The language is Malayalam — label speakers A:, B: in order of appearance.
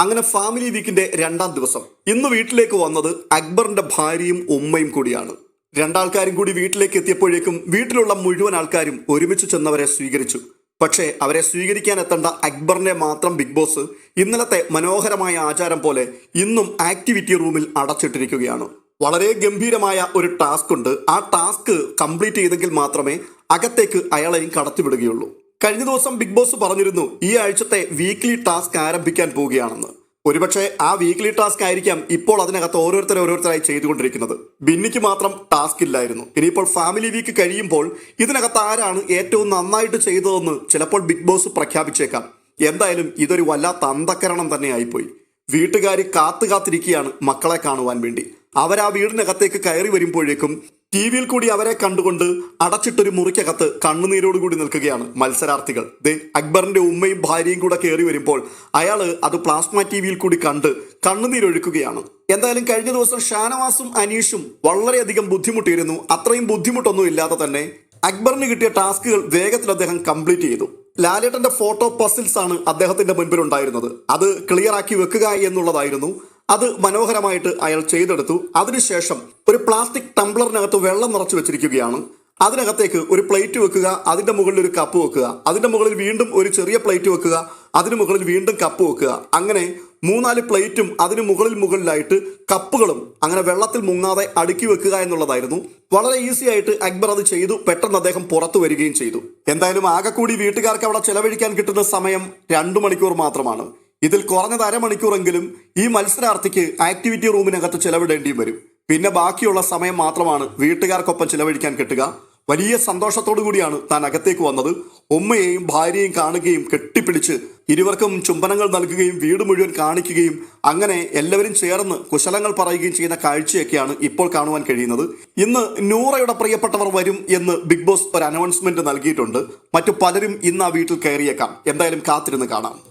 A: അങ്ങനെ ഫാമിലി വീക്കിന്റെ രണ്ടാം ദിവസം. ഇന്ന് വീട്ടിലേക്ക് വന്നത് അക്ബറിന്റെ ഭാര്യയും ഉമ്മയും കൂടിയാണ്. രണ്ടാൾക്കാരും കൂടി വീട്ടിലേക്ക് എത്തിയപ്പോഴേക്കും വീട്ടിലുള്ള മുഴുവൻ ആൾക്കാരും ഒരുമിച്ച് ചെന്നവരെ സ്വീകരിച്ചു. പക്ഷേ അവരെ സ്വീകരിക്കാൻ എത്തേണ്ട അക്ബറിനെ മാത്രം ബിഗ് ബോസ് ഇന്നലത്തെ മനോഹരമായ ആചാരം പോലെ ഇന്നും ആക്ടിവിറ്റി റൂമിൽ അടച്ചിട്ടിരിക്കുകയാണ്. വളരെ ഗംഭീരമായ ഒരു ടാസ്ക് ഉണ്ട്. ആ ടാസ്ക് കംപ്ലീറ്റ് ചെയ്തെങ്കിൽ മാത്രമേ അകത്തേക്ക് അയാളെയും കടത്തിവിടുകയുള്ളൂ. കഴിഞ്ഞ ദിവസം ബിഗ് ബോസ് പറഞ്ഞിരുന്നു ഈ ആഴ്ചത്തെ വീക്ക്ലി ടാസ്ക് ആരംഭിക്കാൻ പോവുകയാണെന്ന്. ഒരുപക്ഷെ ആ വീക്ക്ലി ടാസ്ക് ആയിരിക്കാം ഇപ്പോൾ അതിനകത്ത് ഓരോരുത്തരെ ഓരോരുത്തരായി ചെയ്തുകൊണ്ടിരിക്കുന്നത്. ബിന്നിക്ക് മാത്രം ടാസ്ക് ഇല്ലായിരുന്നു. ഇനിയിപ്പോൾ ഫാമിലി വീക്ക് കഴിയുമ്പോൾ ഇതിനകത്ത് ആരാണ് ഏറ്റവും നന്നായിട്ട് ചെയ്തതെന്ന് ചിലപ്പോൾ ബിഗ് ബോസ് പ്രഖ്യാപിച്ചേക്കാം. എന്തായാലും ഇതൊരു വല്ലാത്ത അന്ധക്കരണം തന്നെ ആയിപ്പോയി. വീട്ടുകാർ കാത്തു കാത്തിരിക്കുകയാണ് മക്കളെ കാണുവാൻ വേണ്ടി. അവർ ആ വീടിനകത്തേക്ക് കയറി വരുമ്പോഴേക്കും ടി വിയിൽ കൂടി അവരെ കണ്ടുകൊണ്ട് അടച്ചിട്ടൊരു മുറിക്കകത്ത് കണ്ണുനീരോടുകൂടി നിൽക്കുകയാണ് മത്സരാർത്ഥികൾ. ദേ അക്ബറിന്റെ ഉമ്മയും ഭാര്യയും കൂടെ കയറി വരുമ്പോൾ അയാൾ അത് പ്ലാസ്മ ടി വിയിൽ കൂടി കണ്ട് കണ്ണുനീരൊഴുക്കുകയാണ്. എന്തായാലും കഴിഞ്ഞ ദിവസം ഷാനവാസും അനീഷും വളരെയധികം ബുദ്ധിമുട്ടിയിരുന്നു. അത്രയും ബുദ്ധിമുട്ടൊന്നും ഇല്ലാതെ തന്നെ അക്ബറിന് കിട്ടിയ ടാസ്കുകൾ വേഗത്തിൽ അദ്ദേഹം കംപ്ലീറ്റ് ചെയ്തു. ലാലേട്ടന്റെ ഫോട്ടോ പസിൽസ് ആണ് അദ്ദേഹത്തിന്റെ മുൻപിൽ ഉണ്ടായിരുന്നത് അത് ക്ലിയർ ആക്കി വെക്കുക എന്നുള്ളതായിരുന്നു. അത് മനോഹരമായിട്ട് അയാൾ ചെയ്തെടുത്തു. അതിനുശേഷം ഒരു പ്ലാസ്റ്റിക് ടംബ്ലറിനകത്ത് വെള്ളം നിറച്ചു വെച്ചിരിക്കുകയാണ്. അതിനകത്തേക്ക് ഒരു പ്ലേറ്റ് വെക്കുക അതിന്റെ മുകളിൽ ഒരു കപ്പ് വെക്കുക അതിന്റെ മുകളിൽ വീണ്ടും ഒരു ചെറിയ പ്ലേറ്റ് വെക്കുക അതിന് മുകളിൽ വീണ്ടും കപ്പ് വെക്കുക. അങ്ങനെ മൂന്നാൽ പ്ലേറ്റും അതിന് മുകളിൽ മുകളിലായിട്ട് കപ്പുകളും അങ്ങനെ വെള്ളത്തിൽ മുങ്ങാതെ അടുക്കി വെക്കുക എന്നുള്ളതായിരുന്നു. വളരെ ഈസി ആയിട്ട് അക്ബർ അത് ചെയ്തു. പെട്ടെന്ന് അദ്ദേഹം പുറത്തു വരികയും ചെയ്തു. എന്തായാലും ആകെ കൂടി വീട്ടുകാർക്ക് അവിടെ ചെലവഴിക്കാൻ കിട്ടുന്ന സമയം രണ്ടു മണിക്കൂർ മാത്രമാണ്. ഇതിൽ കുറഞ്ഞത് അരമണിക്കൂറെങ്കിലും ഈ മത്സരാർത്ഥിക്ക് ആക്ടിവിറ്റി റൂമിനകത്ത് ചെലവിടേണ്ടിയും വരും. പിന്നെ ബാക്കിയുള്ള സമയം മാത്രമാണ് വീട്ടുകാർക്കൊപ്പം ചിലവഴിക്കാൻ കിട്ടുക. വലിയ സന്തോഷത്തോടു കൂടിയാണ് താൻ അകത്തേക്ക് വന്നത്. ഉമ്മയെയും ഭാര്യയെയും കാണുകയും കെട്ടിപ്പിടിച്ച് ഇരുവർക്കും ചുംബനങ്ങൾ നൽകുകയും വീട് മുഴുവൻ കാണിക്കുകയും അങ്ങനെ എല്ലാവരും ചേർന്ന് കുശലങ്ങൾ പറയുകയും ചെയ്യുന്ന കാഴ്ചയൊക്കെയാണ് ഇപ്പോൾ കാണുവാൻ കഴിയുന്നത്. ഇന്ന് നൂറയുടെ പ്രിയപ്പെട്ടവർ വരും എന്ന് ബിഗ് ബോസ് ഒരു അനൗൺസ്മെന്റ് നൽകിയിട്ടുണ്ട്. മറ്റു പലരും ഇന്ന് ആ വീട്ടിൽ കയറിയേക്കാം. എന്തായാലും കാത്തിരുന്ന് കാണാം.